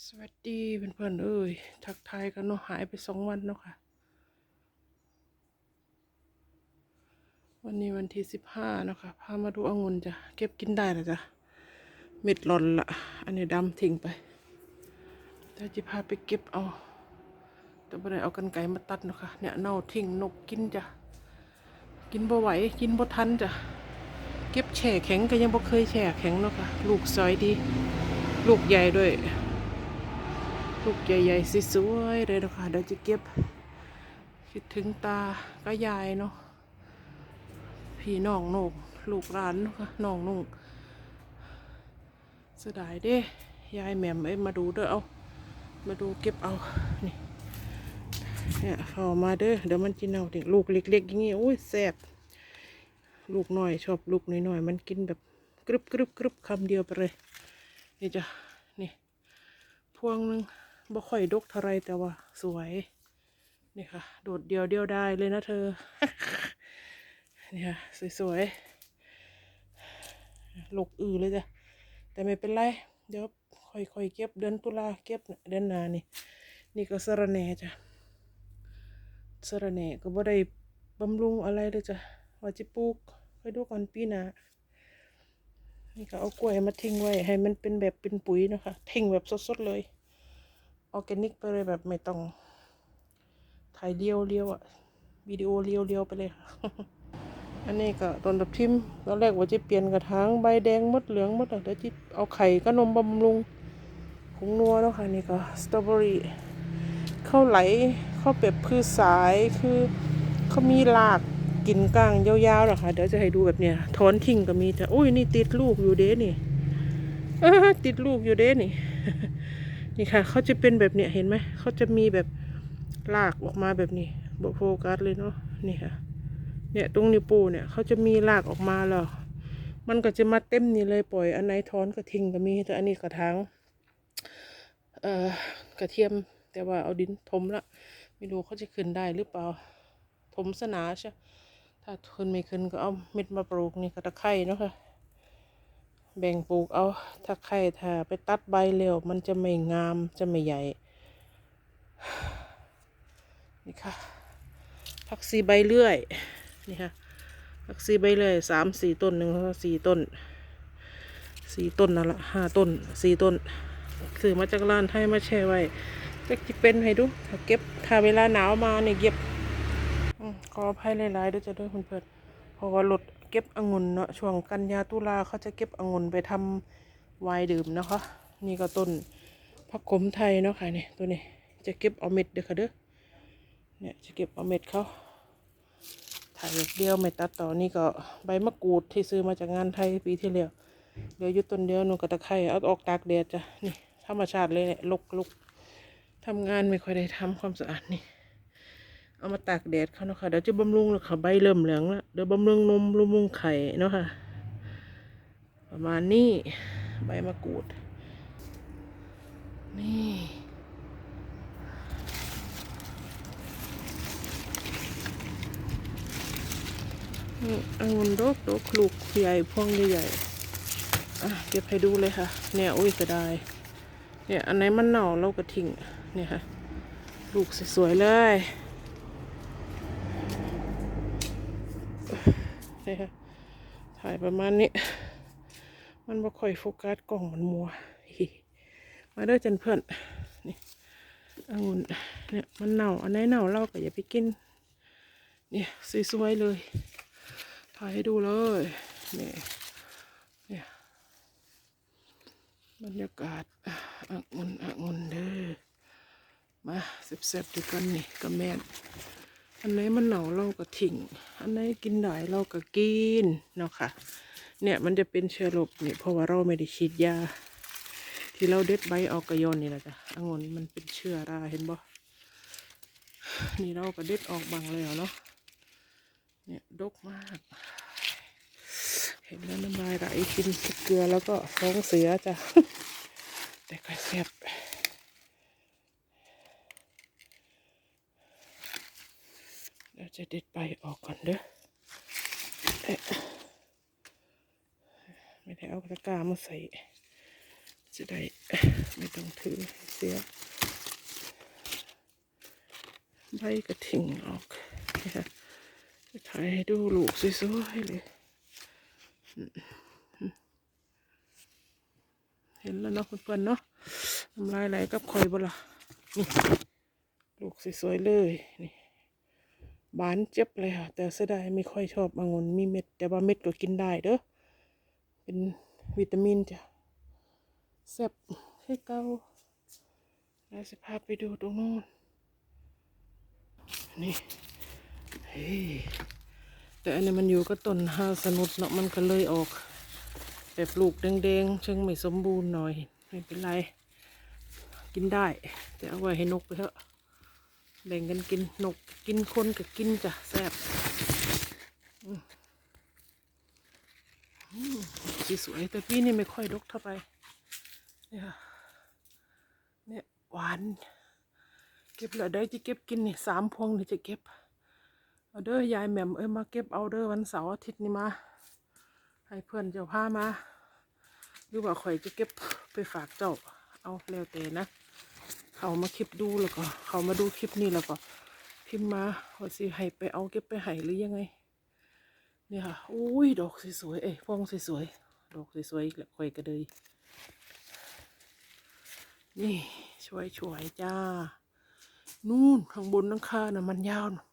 สวัสดีเพื่อนๆเอ้ยทักทายกันเนาะหายไปสองวันเนาะค่ะ วันนี้วันที่สิบห้าเนาะค่ะพามาดูองุ่นจ้ะเก็บกินได้ล้วจ้ะเม็ดหล่นละอันนี้ดำทิ้งไปแต่จะพาไปเก็บเอา แต่ไม่ได้เอากันไก่มาตัดเนาะค่ะเนี่ยเน่าทิ้งนกกินจ้ะกินบ่ไหวกินบ่ทันจ้ะเก็บแช่แข็งก็ยังบ่เคยแช่แข็งเนาะค่ะลูกซอยดี ลูกใหญ่ด้วย ลูกใหญ่ๆสวยๆเลยนะคะเดี๋ยวจะเก็บ คิดถึงตาก็ยายเนาะพี่น้องนกลูกหลานนาะค่ะน้องนุ่งเสียดายเด้ยายแหม่มเอ้มาดูเด้อเอามาดูเก็บเอานี่เนี่ยเข้ามาเด้อเดี๋ยวมันกินเอาเด็กลูกเล็กๆอย่างงี้โอ้ยแซ่บลูกน้อยชอบลูกน้อยๆมันกินแบบกรึบกรึบกรึบคำเดียวไปเลยนี่จ้ะนี่พวงหนึง บ่ค่อยดกเท่าไรแต่ว่าสวย นี่ค่ะ โดดเดียวเดียวได้เลยนะเธอ นี่ค่ะ สวยๆหลกอือเลยจ้ะ แต่ไม่เป็นไร เดี๋ยวค่อยๆเก็บเดือนตุลาเก็บเดือนนานี่ นี่ก็สระแหน่จ้ะสระแหน่ก็บ่ได้บำรุงอะไรเลยจ้ะว่าจะปลูกไปดูก่อนปีหน้านี่ก็เอากล้วยมาทิ้งไว้ให้มันเป็นแบบเป็นปุ๋ยนะคะทิ้งแบบสดๆเลย ออร์แกนิกไปเลยแบบไม่ต้องถ่ายเรียวเรียวๆอะวิดีโอเรียวเรียวๆไปเลยค่ะ อันนี้ก็ตอนดับทิมตอนแรกว่าจะเปลี่ยนกระถางใบแดงมดเหลืองมดอะเดี๋ยวจะเอาไข่ก็นมบำรุงผงนัวเนาะค่ะนี่ก็สตรอเบอรี่ข้าวไหลข้าวเป็บคือสายคือเขามีรากกินก้างยาวๆนะคะเดี๋ยวจะให้ดูแบบเนี้ยถอนทิ้งก็มีจ้ะอุ้ยนี่ติดลูกอยู่เด้นี่ติดลูกอยู่เด้นี่ นี่ค่ะเขาจะเป็นแบบเนี้ยเห็นไหมเขาจะมีแบบลากออกมาแบบนี้บโฟกัสเลยเนาะนี่ค่ะ เนี่ยตรงนิ้วโป้เนี่ยเขาจะมีลากออกมาแล้วมันก็จะมาเต็มนี่เลยปล่อยอันไหนถอนก็ทิ้งก็มีแต่อันนี้กระถางเอ่อกระเทียมแต่ว่าเอาดินถมละไม่รู้เขาจะขึ้นได้หรือเปล่าถมสนาใช่ถ้าขึ้นไม่ขึ้นก็เอาเม็ดมาปลูกนี่ก็ตะไคร่เนาะค่ะ แบ่งปลูกเอา ถ้าใครถ้าไปตัดใบเร็วมันจะไม่งามจะไม่ใหญ่ นี่ค่ะผักซีใบเลื่อย นี่ค่ะผักซีใบเลื่อยสามสี่ต้นหนึ่งสี่ต้นสี่ต้นนั่นละห้าต้นสี่ต้นซื้อมาจากร้านให้มาแช่ไว้จะจะเป็นให้ดูถ้าเก็บถ้าเวลาหนาวมาเนี่ยเก็บอืมขออภัยหลายๆด้วยจะด้วยเพื่อนเพราะว่ารถ เก็บองุ่นเนาะช่วงกันยาตุลาเขาจะเก็บองุ่นไปทำไวน์ดื่มนะคะ นี่ก็ต้นผักขมไทยเนาะค่ะเนี่ยตัวนี้จะเก็บเอาเม็ดเด้อค่ะเด้อเนี่ยจะเก็บเอาเม็ดเขาถ่ายเดียวไม่ตัดต่อนี่ก็ใบมะกรูดที่ซื้อมาจากงานไทยปีที่แล้วเดี๋ยวยุดต้นเดียวหนูก็ตะไคร้เอาออกตากแดดจ้ะนี่ธรรมชาติเลยเนี่ยลกลุกทำงานไม่ค่อยได้ทำความสะอาดนี่ เอามาตากแดดเขาเนาะค่ะเดี๋ยวจะบำรุงแล้วค่ะใบเริ่มเหลืองแล้วเดี๋ยวบำรุงนมบำรุงไข่เนาะค่ะ ประมาณนี้ใบมะกรูด นี่นี่องุ่นดกดกลูกใหญ่พวงใหญ่ๆอะเก็บให้ดูเลยค่ะ เนี่ยอุ้ยเสียดายเนี่ยอันไหนมันเน่าเราก็ทิ้งเนี่ยค่ะ ลูกสวยๆเลย นี่ค่ะถ่ายประมาณนี้ มันบ่ค่อยโฟกัสกล้องมันมัว มาเด้อจันเพื่อนนี่องุ่นเนี่ยมันเน่าอันไหนเน่าเราก็อย่าไปกิน เนี่ยสวยๆเลย ถ่ายให้ดูเลยนี่เนี่ยบรรยากาศอะองุ่นองุ่นเด้อมาเสบๆด้วยกันนี่กับแมน อันไหนมันเหนาเราก็ทิ้ง อันไหนกินได้เราก็กินเนาะค่ะ เนี่ยมันจะเป็นเชื้อโรคเนี่ยเพราะว่าเราไม่ได้ฉีดยา ที่เราเด็ดใบออกกระยอนนี่แหละจ้ะองุ่นมันเป็นเชื้อราเห็นบ่นี่เราก็เด็ดออกบางแล้วเนาะ เนี่ยดกมาก เห็นแล้วน้ำลายไหลกินเกลือแล้วก็ท้องเสียจ้ะแต่ก็แซ่บ เดี๋ยวจะเด็ดใบออกก่อนเด้อไม่ได้เอาตะกร้ามาใส่ จะได้ไม่ต้องถือเสีย ใบกระถิ่งออกนี่ยจะถ่ายให้ดูลูกสวยๆเลยเห็นแล้วเนาะเพื่อนๆเนาะน้ำลายไหลกับคอยบ่ล่ะนี่ลูกสวยๆเลยนี่ บานเจ็บเลยค่ะ แต่เสียดายไม่ค่อยชอบองุ่นมีเม็ด แต่ว่าเม็ดก็กินได้เด้อ เป็นวิตามินจ้ะแซ่บให้เกาแล้วจะพาไปดูตรงโน้น นี่ เฮ้ย แต่อันนี้มันอยู่ก็ต้นฮาสนุดเนาะมันก็เลยออก แบบลูกแดงๆเชิงไม่สมบูรณ์หน่อย ไม่เป็นไร กินได้ แต่เอาไว้ให้นกไปเถอะ แบ่งกันกินนกกินคนกับกินจ้ะแซ่บสีสวยแต่พี่นี่ไม่ค่อยดกเท่าไหร่เนี่ยค่ะเนี่ยหวาน เก็บแล้วได้จะเก็บกินนี่สามพวงนี่จะเก็บเอาเด้อยายแหม่มเอ้ยมาเก็บเอาเด้อวันเสาร์อาทิตย์นี่มาให้เพื่อนเจ้าพามาหรือว่าข่อยจะเก็บไปฝากเจ้าเอาแล้วแต่นะ เขามาคลิปดูแล้วก็ เขามาดูคลิปนี้แล้วก็ พิมพ์มาว่าสิให้ไปเอาเก็บไปให้หรือยังไง เนี่ยค่ะอุ้ยดอกสวยๆเอ้ยพวงสวยๆดอกสวยๆแล้วข่อยก็เลยนี่ช่วยช่วยๆจ้า นู่นข้างบนนังคาน่ะมันยาวนะ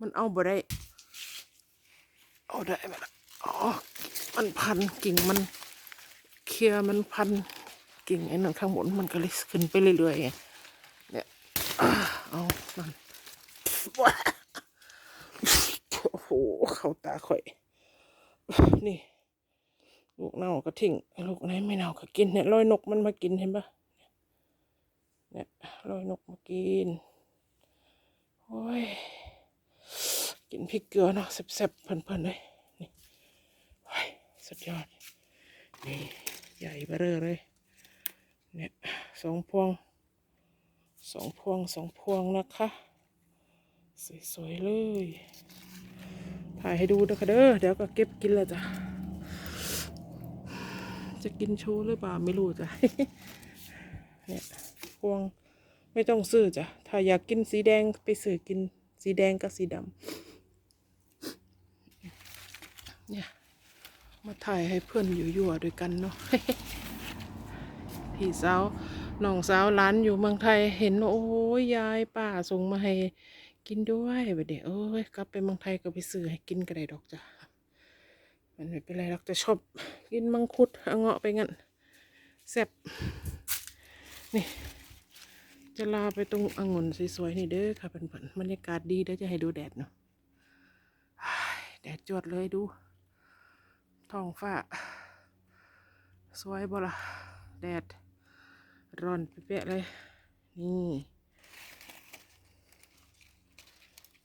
มันเอาบ่ได้ เอาได้ไหมล่ะอ๋อ มันพันกิ่งมัน เคลียร์มันพัน กิ่งไอ้นั่นข้างบนมันก็เลยขึ้นไปเรื่อยๆเนี่ยเอานั่นโอ้โหเข้าตาข่อย นี่ ลูกเน่าก็ทิ้งลูกไหนไม่เน่าก็กินเนี่ยลอยนกมันมากินเห็นปะเนี่ยลอยนกมากินโอ้ยกินพริกเกลือเนาะแซ่บๆเพลินๆเลยนี่สุดยอดนี่ใหญ่เบ้อเร่อเลย เนี่ยสองพวงสองพวงสองพวงนะคะ สวยๆเลย ถ่ายให้ดูนะคะเด้อเดี๋ยวก็เก็บกินล้วจ้ะ จะกินโชว์หรือเปล่าไม่รู้จ้ะเนี่ยพวงไม่ต้องซื้อจ้ะ ถ้าอยากกินสีแดงไปซื้อกินสีแดงกับสีดำเนี่ยมาถ่ายให้เพื่อนอยู่ยั่วๆด้วยกันเนาะ พี่สาวน้องสาวร้านอยู่เมืองไทยเห็นโอ้ยยายป้าส่งมาให้กินด้วยแบบเดี๋ยวเอ้ยกลับไปเมืองไทยก็ไปซื้อให้กินก็ได้ดอกจ้ะมันไม่เป็นไรหรอกจะชอบกินมังคุดเอาเงาะไปงั้นแซ่บนี่ จะลาไปตรงองุ่นสวยๆนี่เด้อค่ะเพื่อนๆบรรยากาศดีเดี๋ยวจะให้ดูแดดเนาะแดดจวดเลยดูท้องฟ้า สวยบ่ละแดด ร้อนเป๊ะเลย นี่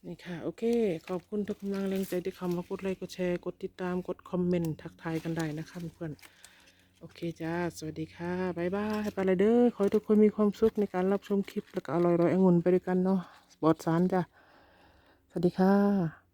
นี่ค่ะ โอเค ขอบคุณทุกกำลังแรงใจที่เข้ามากดไลค์กดแชร์กดติดตามกดคอมเมนต์ทักทายกันได้นะคะเพื่อนโอเคจ้า สวัสดีค่ะบายบายไปเลยเด้อขอให้ทุกคนมีความสุขในการรับชมคลิป แล้วก็อร่อยๆองุ่นไปด้วยกันเนาะปลอดสารจ้ะสวัสดีค่ะ